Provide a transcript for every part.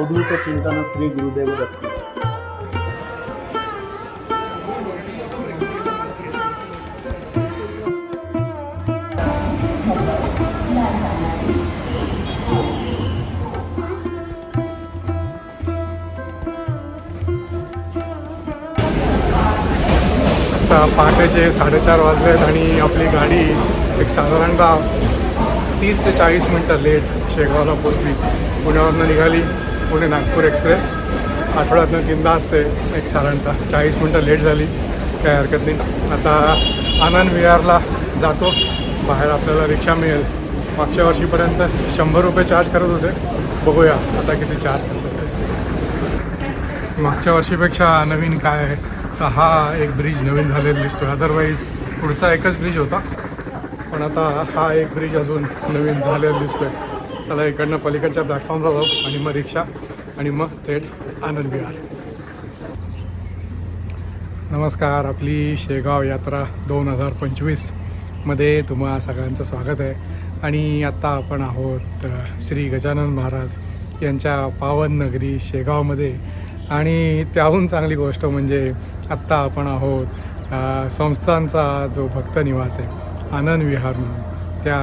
अवधूत चिंतन श्री गुरुदेव दत्त. आता पहाटेचे साडेचार वाजले आहेत आणि आपली गाडी एक साधारणतः तीस ते चाळीस मिनटं लेट शेगावला पोचली पुण्यावरनं निघाली. पुणे नागपूर एक्सप्रेस. आठवड्यातनं तीनदा असते एक साधारणतः. चाळीस मिनटं लेट झाली काय हरकत नाही. आता आनंद विहारला जातो. बाहेर आपल्याला रिक्षा मिळेल. मागच्या वर्षीपर्यंत शंभर रुपये चार्ज करत होते. बघूया आता किती चार्ज करतात ते. मागच्या वर्षीपेक्षा नवीन काय आहे? तर हा एक ब्रिज नवीन झालेला दिसतो अदरवाईज पुढचा एकच ब्रिज होता. पण आता हा एक ब्रिज अजून नवीन झालेला दिसतोय. चला इकडनं पलीकडच्या प्लॅटफॉर्मला जाऊ आणि मग रिक्षा आणि मग थेट आनंद विहार. नमस्कार आपली शेगाव यात्रा दोन हजार पंचवीसमध्ये तुम्हा सगळ्यांचं स्वागत आहे. आणि आत्ता आपण आहोत श्री गजानन महाराज यांच्या पावन नगरी शेगावमध्ये. आणि त्याहून चांगली गोष्ट म्हणजे आत्ता आपण आहोत संस्थांचा जो भक्त निवास आहे आनंद विहार म्हणून. त्या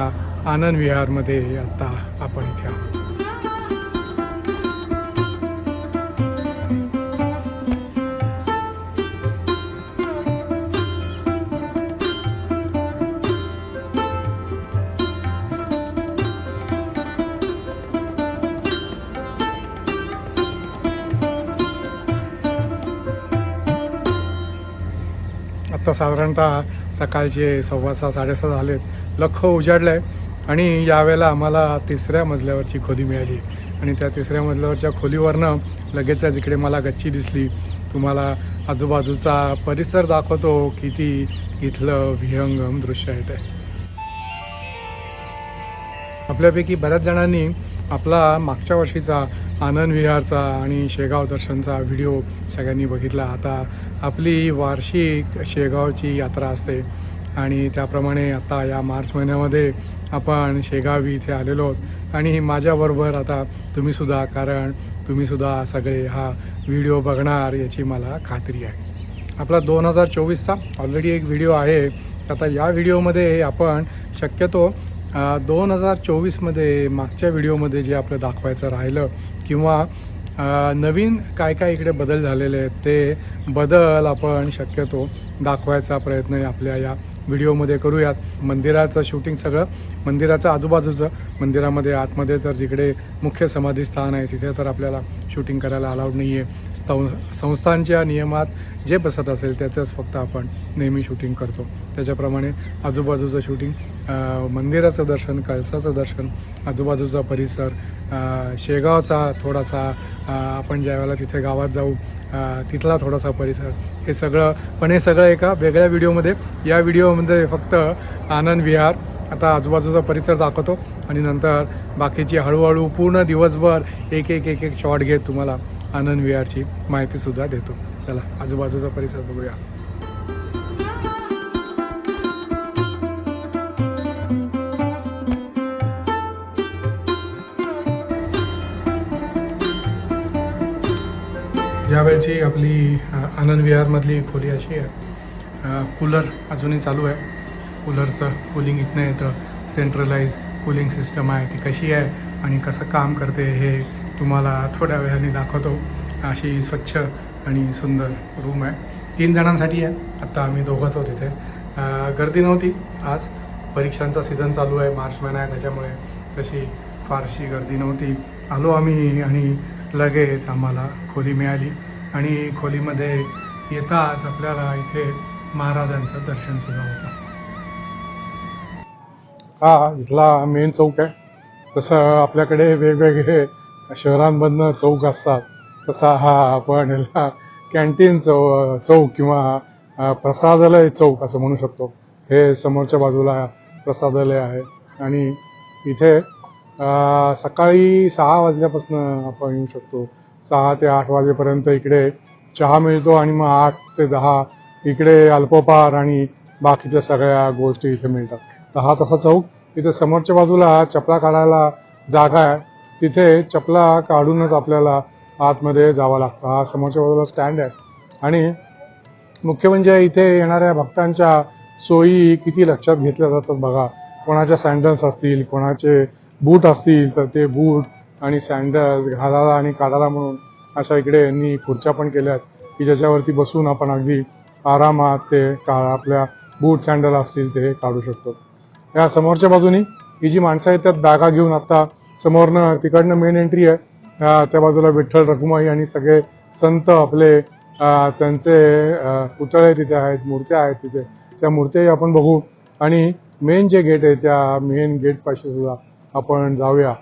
आनंद विहारमध्ये आत्ता आपण इथे आहोत. आत्ता साधारणतः सकाळचे सव्वा सहा साडेसहा झालेत. लख उजाडलं आहे आणि यावेळेला आम्हाला तिसऱ्या मजल्यावरची खोली मिळाली. आणि त्या तिसऱ्या मजल्यावरच्या खोलीवरनं लगेचच इकडे मला गच्ची दिसली. तुम्हाला आजूबाजूचा परिसर दाखवतो किती इथलं विहंगम दृश्य आहे ते. आपल्यापैकी बऱ्याच जणांनी आपला मागच्या वर्षीचा आनंद विहारचा आणि शेगाव दर्शनचा व्हिडिओ सगळ्यांनी बघितला. आता आपली वार्षिक शेगावची यात्रा असते. आणि त्याप्रमाणे आता या मार्च महिन्यामध्ये आपण शेगावी इथे आलेलो आहोत. आणि माझ्याबरोबर आता तुम्हीसुद्धा कारण तुम्हीसुद्धा सगळे हा व्हिडिओ बघणार याची मला खात्री आहे. आपला दोन हजार चोवीसचा ऑलरेडी एक व्हिडिओ आहे. आता या व्हिडिओमध्ये आपण शक्यतो दोन हजार चोवीसमध्ये मागच्या व्हिडिओमध्ये जे आपलं दाखवायचं राहिलं किंवा नवीन काय काय इकडे बदल झालेले आहेत ते बदल आपण शक्यतो दाखवायचा प्रयत्न आपल्या या व्हिडिओमध्ये करूयात. मंदिराचं शूटिंग सगळं. मंदिराचं आजूबाजूचं. मंदिरामध्ये आतमध्ये तर जिकडे मुख्य समाधी स्थान आहे तिथे तर आपल्याला शूटिंग करायला अलाउड नाही आहे संस्थांच्या नियमात जे बसत असेल त्याचंच फक्त आपण नेहमी शूटिंग करतो. त्याच्याप्रमाणे आजूबाजूचं शूटिंग मंदिराचं दर्शन कळसाचं दर्शन आजूबाजूचा परिसर शेगावचा थोडासा आपण ज्या वेळेला तिथे गावात जाऊ तिथला थोडासा परिसर हे सगळं पण हे सगळं एका वेगळ्या व्हिडिओमध्ये या व्हिडिओ म्हणजे फक्त आनंद विहार. आता आजूबाजूचा परिसर दाखवतो आणि नंतर बाकीची हळूहळू पूर्ण दिवसभर एक एक एक एक शॉट घेत तुम्हाला आनंद विहारची माहितीसुद्धा देतो. चला आजूबाजूचा परिसर बघूया. यावेळची आपली आनंद विहारमधली खोली अशी आहे. कूलर अजूनही चालू आहे. कूलरचं कूलिंग इथनं येतं. सेंट्रलाइज कूलिंग सिस्टम आहे. ती कशी आहे आणि कसं काम करते हे तुम्हाला थोड्या वेळाने दाखवतो. अशी स्वच्छ आणि सुंदर रूम आहे. तीन जणांसाठी आहे. आत्ता आम्ही दोघंच आहोत इथे. गर्दी नव्हती आज. परीक्षांचा सीझन चालू आहे. मार्च महिना आहे त्याच्यामुळे तशी फारशी गर्दी नव्हती. आलो आम्ही आणि लगेच आम्हाला खोली मिळाली. आणि खोलीमध्ये येताच आपल्याला इथे महाराजांचं दर्शन सुद्धा होतं. हा इथला मेन चौक आहे. तसं आपल्याकडे वेगवेगळे शहरांमधनं चौक असतात. तसा हा आपण ह्याला कॅन्टीन चौ चौक किंवा प्रसादालय चौक असं म्हणू शकतो. हे समोरच्या बाजूला प्रसादालय आहे. आणि इथे सकाळी सहा वाजल्यापासून आपण येऊ शकतो. सहा ते आठ वाजेपर्यंत इकडे चहा मिळतो आणि मग आठ ते दहा इकडे अल्पोपार आणि बाकीच्या सगळ्या गोष्टी इथे मिळतात. तर हा तसा चौक इथे समोरच्या बाजूला चपला काढायला जागा आहे. तिथे चपला काढूनच आपल्याला आतमध्ये जावं लागतं. हा समोरच्या बाजूला स्टँड आहे. आणि मुख्य म्हणजे इथे येणाऱ्या भक्तांच्या सोयी किती लक्षात घेतल्या जातात बघा. कोणाच्या सँडल्स असतील कोणाचे बूट असतील तर ते बूट आणि सँडल्स घालायला आणि काढायला म्हणून अशा इकडे यांनी खुर्च्या पण केल्या आहेत की ज्याच्यावरती बसून आपण अगदी आरामात ते का आपल्या बूट सँडल असतील ते काढू शकतो. या समोरच्या बाजूनी ही जी माणसं आहेत त्यात दागा घेऊन आता समोरनं तिकडनं मेन एंट्री आहे. त्या बाजूला विठ्ठल रखुमाई आणि सगळे संत आपले त्यांचे पुतळे तिथे आहेत मूर्त्या आहेत तिथे. त्या मूर्त्याही आपण बघू. आणि मेन जे गेट आहे त्या मेन गेटपाशी सुद्धा आपण जाऊया.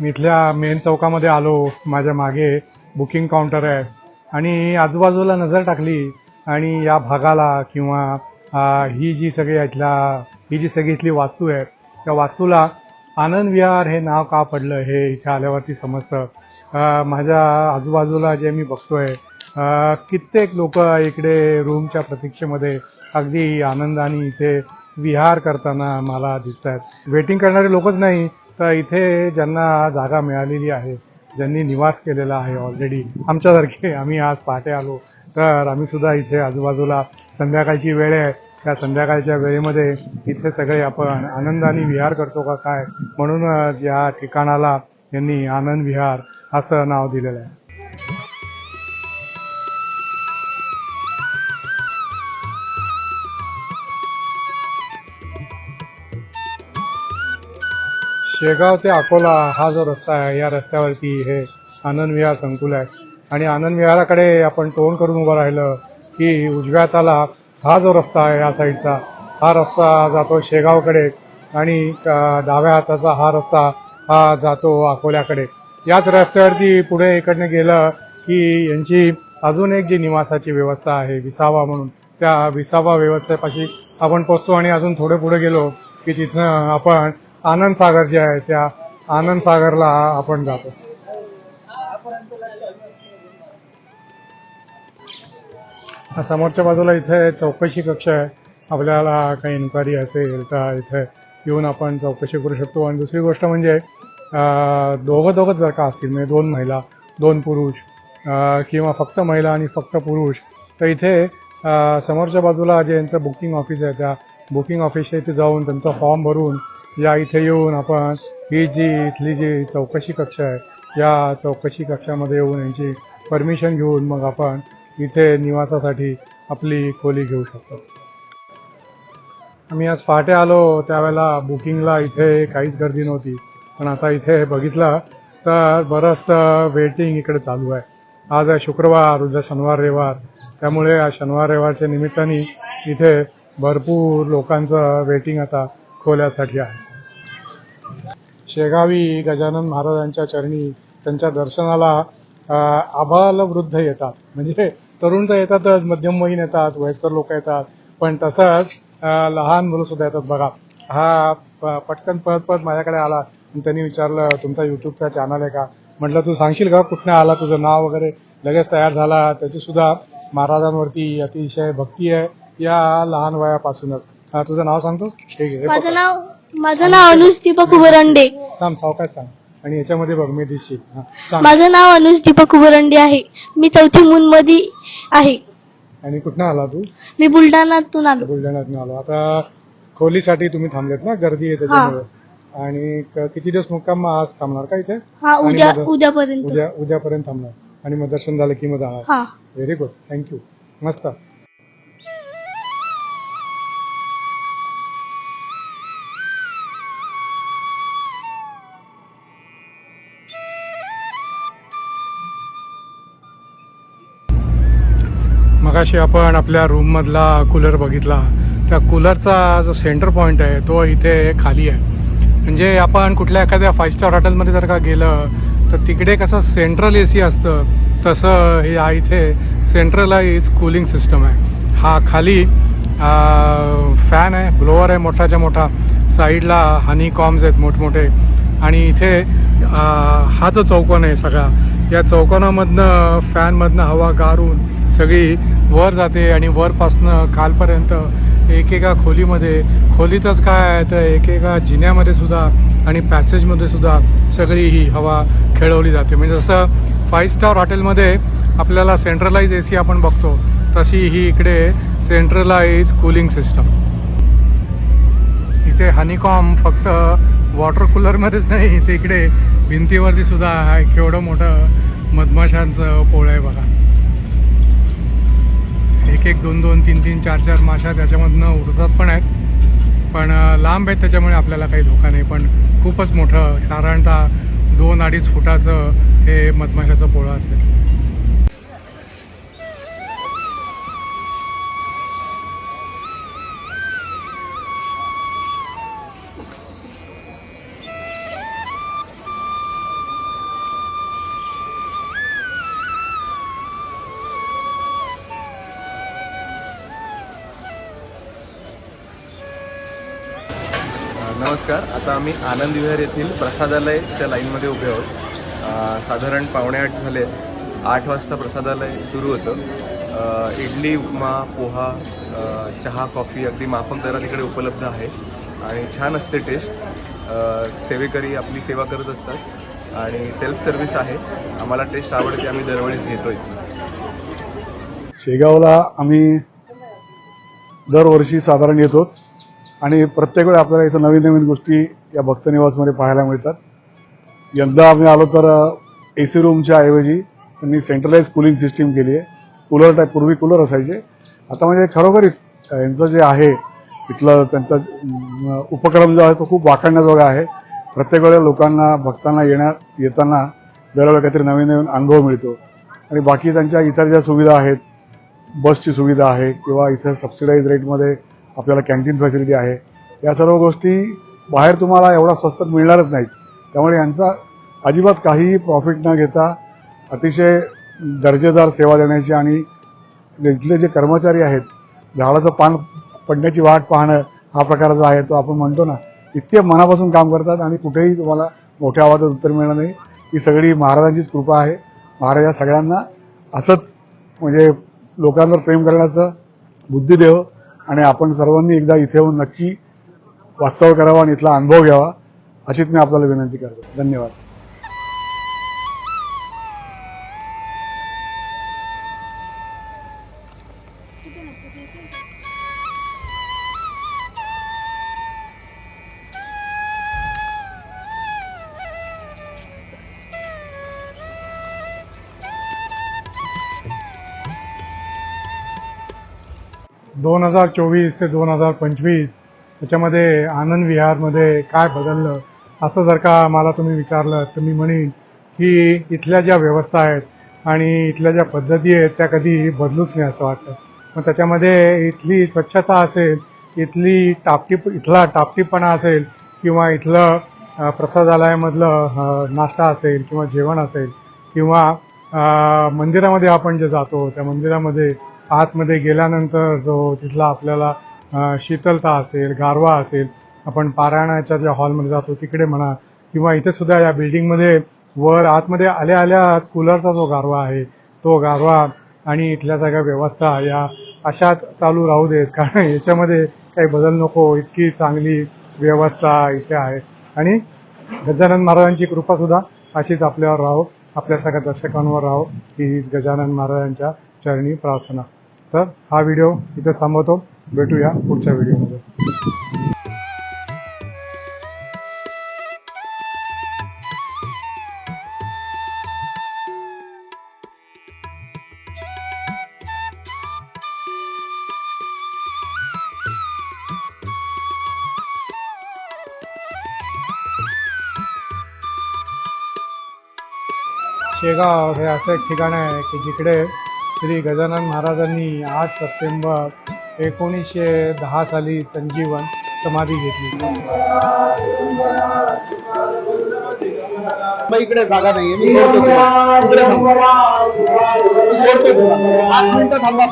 मी इथल्या मेन चौकामध्ये आलो माझ्या मागे बुकिंग काउंटर आहे. आणि आजूबाजूला नजर टाकली आणि या भागाला किंवा ही जी सगळी इथल्या ही जी सगळी इथली वास्तू आहे त्या वास्तूला आनंद विहार हे नाव का पडलं हे इथे आल्यावरती समजतं. माझ्या आजूबाजूला जे मी बघतोय कित्येक लोक इकडे रूमच्या प्रतीक्षेमध्ये अगदी आनंदाने इथे विहार करताना मला दिसत आहेत वेटिंग करणारे लोकच नाही तर इथे ज्यांना जागा मिळालेली आहे ज्यांनी निवास केलेला आहे ऑलरेडी आमच्यासारखे आम्ही आज पहाटे आलो तर आम्ही सुद्धा इथे आजूबाजूला संध्याकाळची वेळ आहे. त्या संध्याकाळच्या वेळेमध्ये इथे सगळे आपण आनंदाने विहार करतो का काय? म्हणूनच या ठिकाणाला यांनी आनंद विहार असं नाव दिलेलं आहे. शेगाव ते अकोला हा जो रस्ता आहे या रस्त्यावरती हे आनंद विहार संकुल आहे. आणि आनंद विहाराकडे आपण तोंड करून उभं राहिलं की उजव्या हाताला हा जो रस्ता आहे या साईडचा हा रस्ता जातो शेगावकडे आणि डाव्या हाताचा हा रस्ता हा जातो अकोल्याकडे. याच रस्त्यावरती पुढे इकडनं गेलं की यांची अजून एक जी निवासाची व्यवस्था आहे विसावा म्हणून. त्या विसावा व्यवस्थेपाशी आपण पोचतो आणि अजून थोडे पुढे गेलो की तिथनं आपण आनंद सागर जे आहे त्या आनंद सागरला आपण जातो. समोरच्या बाजूला इथे चौकशी कक्ष आहे. आपल्याला काही इन्क्वायरी असेल तर इथे येऊन आपण चौकशी करू शकतो. आणि दुसरी गोष्ट म्हणजे अं, दोघं दोघंच जर का असतील म्हणजे दोन महिला दोन पुरुष किंवा फक्त महिला आणि फक्त पुरुष तर इथे समोरच्या बाजूला जे यांचं बुकिंग ऑफिस आहे त्या बुकिंग ऑफिसच्या इथे जाऊन त्यांचा फॉर्म भरून या इथे येऊन आपण ही जी इथली जी चौकशी कक्ष आहे या चौकशी कक्षामध्ये येऊन यांची परमिशन घेऊन मग आपण इथे निवासासाठी आपली खोली घेऊ शकतो. आम्ही आज पहाटे आलो त्यावेळेला बुकिंगला इथे काहीच गर्दी नव्हती. पण आता इथे बघितलं तर बरंचसं वेटिंग इकडे चालू आहे. आज आहे शुक्रवार उद्या शनिवार रविवार. त्यामुळे या शनिवार रविवारच्या निमित्ताने इथे भरपूर लोकांचं वेटिंग आता खोल्यासाठी आहे. शेगावी गजानन महाराजांच्या चरणी त्यांच्या दर्शनाला आबाल वृद्ध येतात. म्हणजे तरुण तर येतातच मध्यमवयीन येतात वयस्कर लोक येतात. पण तसंच लहान मुलं सुद्धा येतात. बघा हा प- पटकन परत परत माझ्याकडे आला. आणि त्यांनी विचारलं तुमचा युट्यूबचा चॅनल आहे का? म्हटलं तू सांगशील का कुठनं आला? तुझं नाव वगैरे लगेच तयार झाला. त्याची सुद्धा महाराजांवरती अतिशय भक्ती आहे या लहान वयापासूनच. हा, तुझं नाव सांगतोस? ठीक आहे हे माझं. नाव माझं नाव अनुज दीपक उबरंडे. थांब सावकाश सांग. आणि याच्यामध्ये बघ मी हा, सांग. माझं नाव अनुज दीपक उबरंडे आहे. मी चौथी मून मध्ये आहे. आणि कुठनं आला तू? मी बुलढाण्यातून आलो. बुलढाण्यातून आलो. आता खोलीसाठी तुम्ही थांबलेत ना गर्दी आहे त्याच्यामुळे. आणि क- किती दिवस मुक्काम मग आज थांबणार का इथे? हा आणि उद्या उद्यापर्यंत. उद्या उद्यापर्यंत थांबणार. आणि मग दर्शन झालं की मग जाणार. हा. व्हेरी गुड थँक्यू मस्त. मगाशी आपण आपल्या रूममधला कूलर बघितला. त्या कूलरचा जो सेंटर पॉईंट आहे तो इथे खाली आहे. म्हणजे आपण कुठल्या एखाद्या फाईव्ह स्टार हॉटेलमध्ये जर का गेलं तर तिकडे कसं सेंट्रल ए सी असतं तसं हे हा इथे. सेंट्रलाइज कूलिंग सिस्टम आहे. हा खाली फॅन आहे ब्लोअर आहे मोठाच्या मोठा. साईडला हनी कॉम्स आहेत मोठमोठे. आणि इथे हा जो चौकोन आहे सगळा या चौकोनामधनं फॅनमधनं हवा गारून सगळी वर जाते आणि वरपासनं खालपर्यंत एकेका खोलीमध्ये खोलीतच काय आहे तर एकेका जिन्यामध्ये सुद्धा आणि पॅसेजमध्ये सुद्धा सगळी ही हवा खेळवली जाते. म्हणजे जसं फाईव्ह स्टार हॉटेलमध्ये आपल्याला सेंट्रलाइज ए सी आपण बघतो तशी ही इकडे सेंट्रलाइज कूलिंग सिस्टम इथे हनीकॉम फक्त वॉटर कूलरमध्येच नाही इथे इकडे भिंतीवरती सुद्धा केवढं मोठं मधमाशांचं पोळ आहे बघा. एक दोन दोन तीन तीन चार चार माशा त्याच्यामधनं उडतात पण आहेत. पण लांब आहेत त्याच्यामुळे आपल्याला काही धोका नाही. पण खूपच मोठं साधारणतः दोन अडीच फुटाचं हे मधमाशाचं पोळं असेल. नमस्कार. आता आम्ही आनंद विहार येथील प्रसादालयच्या लाईनमध्ये उभे आहोत. साधारण पावणे आठ झाले. आठ वाजता प्रसादालय सुरू होतं. इडली उपमा पोहा चहा कॉफी अगदी माफक दरात इकडे उपलब्ध आहे. आणि छान असते टेस्ट सेवेकरी आपली सेवा करत असतात. आणि सेल्फ सर्व्हिस आहे. आम्हाला टेस्ट आवडते आम्ही दरवेळेस घेतो इथून शेगावला आम्ही दरवर्षी साधारण येतोच. आणि प्रत्येक वेळी आपल्याला इथं नवीन नवीन गोष्टी या भक्तनिवासमध्ये पाहायला मिळतात. यंदा आम्ही आलो तर ए सी रूमच्या ऐवजी त्यांनी सेंट्रलाइज कूलिंग सिस्टीम केली आहे. कूलर टाईप पूर्वी कूलर असायचे. आता म्हणजे खरोखरीच यांचं जे आहे इथलं त्यांचा उपक्रम जो आहे तो खूप वाकडण्याजोगा आहे. प्रत्येक वेळेला लोकांना भक्तांना येण्या येताना दरवेळेला काहीतरी नवीन नवीन अनुभव मिळतो. आणि बाकी त्यांच्या इतर ज्या सुविधा आहेत बसची सुविधा आहे किंवा इथं सबसिडाईज रेटमध्ये आपल्याला कॅन्टीन फॅसिलिटी आहे. या सर्व गोष्टी बाहेर तुम्हाला एवढा स्वस्तात मिळणारच नाहीत. त्यामुळे यांचा अजिबात काहीही प्रॉफिट न घेता अतिशय दर्जेदार सेवा देण्याची आणि इथले जे कर्मचारी आहेत झाडाचं पान पडण्याची वाट पाहणं हा प्रकार जो आहे तो आपण म्हणतो ना इतके मनापासून काम करतात आणि कुठेही तुम्हाला मोठ्या आवाजात उत्तर मिळणार नाही. ही सगळी महाराजांचीच कृपा आहे. महाराज या सगळ्यांना असंच म्हणजे लोकांवर प्रेम करण्याचं बुद्धिदेव आणि आपण सर्वांनी एकदा इथे येऊन नक्की वास्तव करावा आणि इथला अनुभव घ्यावा अशीच मी आपल्याला विनंती करतो. धन्यवाद. दोन हजार चोवीस ते दोन हजार पंचवीस त्याच्यामध्ये आनंद विहारमध्ये काय बदललं असं जर का मला तुम्ही विचारलं तर मी म्हणेन की इथल्या ज्या व्यवस्था आहेत आणि इथल्या ज्या पद्धती आहेत त्या कधी बदलूच नाही असं वाटतं. मग त्याच्यामध्ये इथली स्वच्छता असेल इथली टापटीप इथला टापटीपणा असेल किंवा इथलं प्रसादालयामधलं नाश्ता असेल किंवा जेवण असेल किंवा मंदिरामध्ये आपण जे जातो त्या मंदिरामध्ये आतमध्ये गेल्यानंतर जो तिथला आपल्याला शीतलता असेल गारवा असेल आपण पारायणाच्या ज्या हॉलमध्ये जातो तिकडे म्हणा किंवा इथे सुद्धा या बिल्डिंगमध्ये वर आतमध्ये आल्या आल्याच कूलरचा जो गारवा आहे तो गारवा आणि इथल्या सगळ्या व्यवस्था या अशाच चालू राहू देत. कारण याच्यामध्ये काही बदल नको इतकी चांगली व्यवस्था इथे आहे. आणि गजानन महाराजांची कृपासुद्धा अशीच आपल्यावर राहो. आपल्या सगळ्या दर्शकांवर राहो. ही हीच गजानन महाराजांच्या चरणी प्रार्थना. तर हा व्हिडिओ इथे थांबवतो. भेटूया पुढच्या व्हिडिओमध्ये. शेगाव हे असं एक ठिकाण आहे की जिकडे श्री गजानन महाराजांनी आठ सप्टेंबर एकोणीसशे दहा साली संजीवन समाधी घेतली. इकडे जागा थांबा.